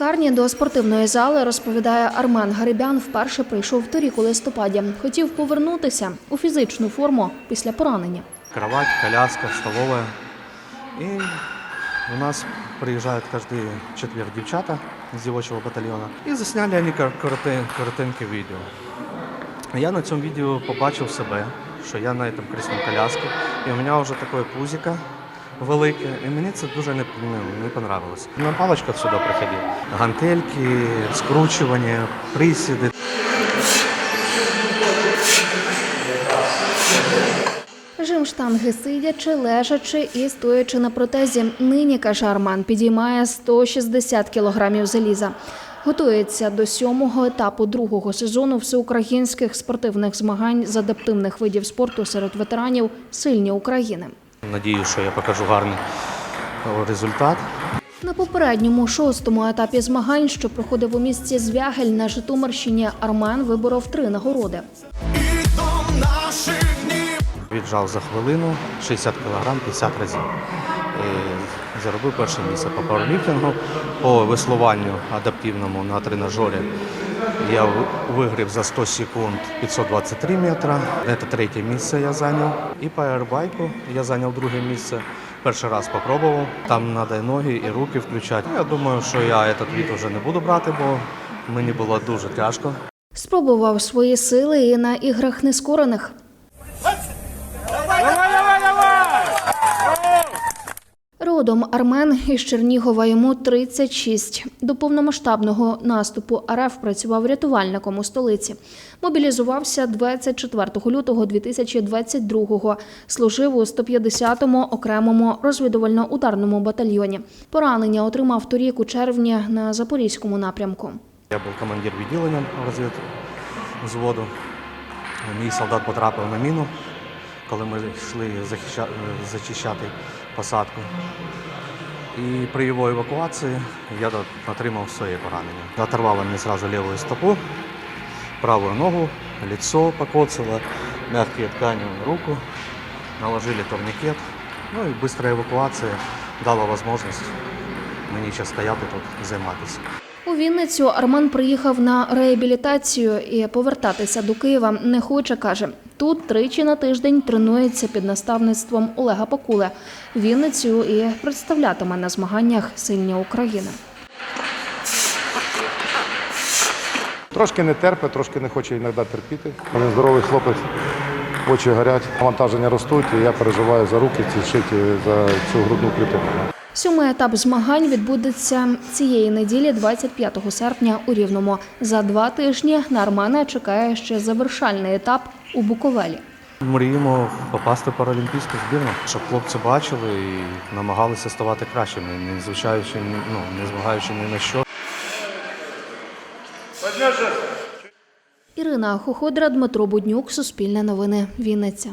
лікарні до спортивної зали розповідає Армен Гарибян. Вперше прийшов торік у листопаді. Хотів повернутися у фізичну форму після поранення. Кровать, коляска, столовая. И у нас приезжают каждый четверг девчата з дівочого батальйону. І засняли вони коротеньке відео. Я на цьому відео побачив себе, що я на цьому крісному коляскі, і у мене вже таке пузико велике, і мені це дуже не, ну, не понравилось. На паличках сюди приходив. Гантельки, скручування, присіди. Жим штанги сидячи, лежачи і стоячи на протезі. Нині каже Арман, підіймає 160 кілограмів заліза. Готується до сьомого етапу другого сезону всеукраїнських спортивних змагань з адаптивних видів спорту серед ветеранів Сильні України. Надію, що я покажу гарний результат. На попередньому шостому етапі змагань, що проходив у місті Звягель на Житомирщині, Армен виборов три нагороди. Віджав за хвилину 60 кг 50 разів. І заробив перше місце по пауерліфтингу, по веслуванню адаптивному на тренажері. Я в- виграв за 100 секунд 523 метра. Це третє місце я зайняв. І по аербайку я зайняв друге місце. Перший раз спробував. Там треба і ноги, і руки включати. Я думаю, що я цей від вже не буду брати, бо мені було дуже тяжко. Спробував свої сили і на іграх нескорених. Родом Армен із Чернігова йому 36. До повномасштабного наступу РФ працював рятувальником у столиці. Мобілізувався 24 лютого 2022-го. Служив у 150-му окремому розвідувально-ударному батальйоні. Поранення отримав торік у червні на запорізькому напрямку. Я був командир відділення розвідвзводу. Мій солдат потрапив на міну, коли ми йшли зачищати посадку. І при його евакуації я отримав своє поранення. Оторвало мені одразу ліву стопу, правую ногу, лицо покоцало, мягкі ткані руку, наложили турникет. Ну і швидка евакуація дала можливість мені ще стояти тут займатися. У Вінницю Арман приїхав на реабілітацію і повертатися до Києва не хоче. каже тут тричі на тиждень тренується під наставництвом Олега Покуле. Вінницю і представлятиме на змаганнях Сильні України. Трошки не терпить, трошки не хоче іноді терпіти. Він здоровий хлопець, очі горять, навантаження ростуть, і я переживаю за руки, ці шиті за цю грудну клітину. Сьомий етап змагань відбудеться цієї неділі, 25 серпня у Рівному. За два тижні на Армана чекає ще завершальний етап у Буковелі. Мріємо попасти в паралімпійську збірну, щоб хлопці бачили і намагалися ставати кращими, не звучаючи, ну, не змагаючи ні на що. Ірина Хуходра, Дмитро Буднюк, Суспільне новини, Вінниця.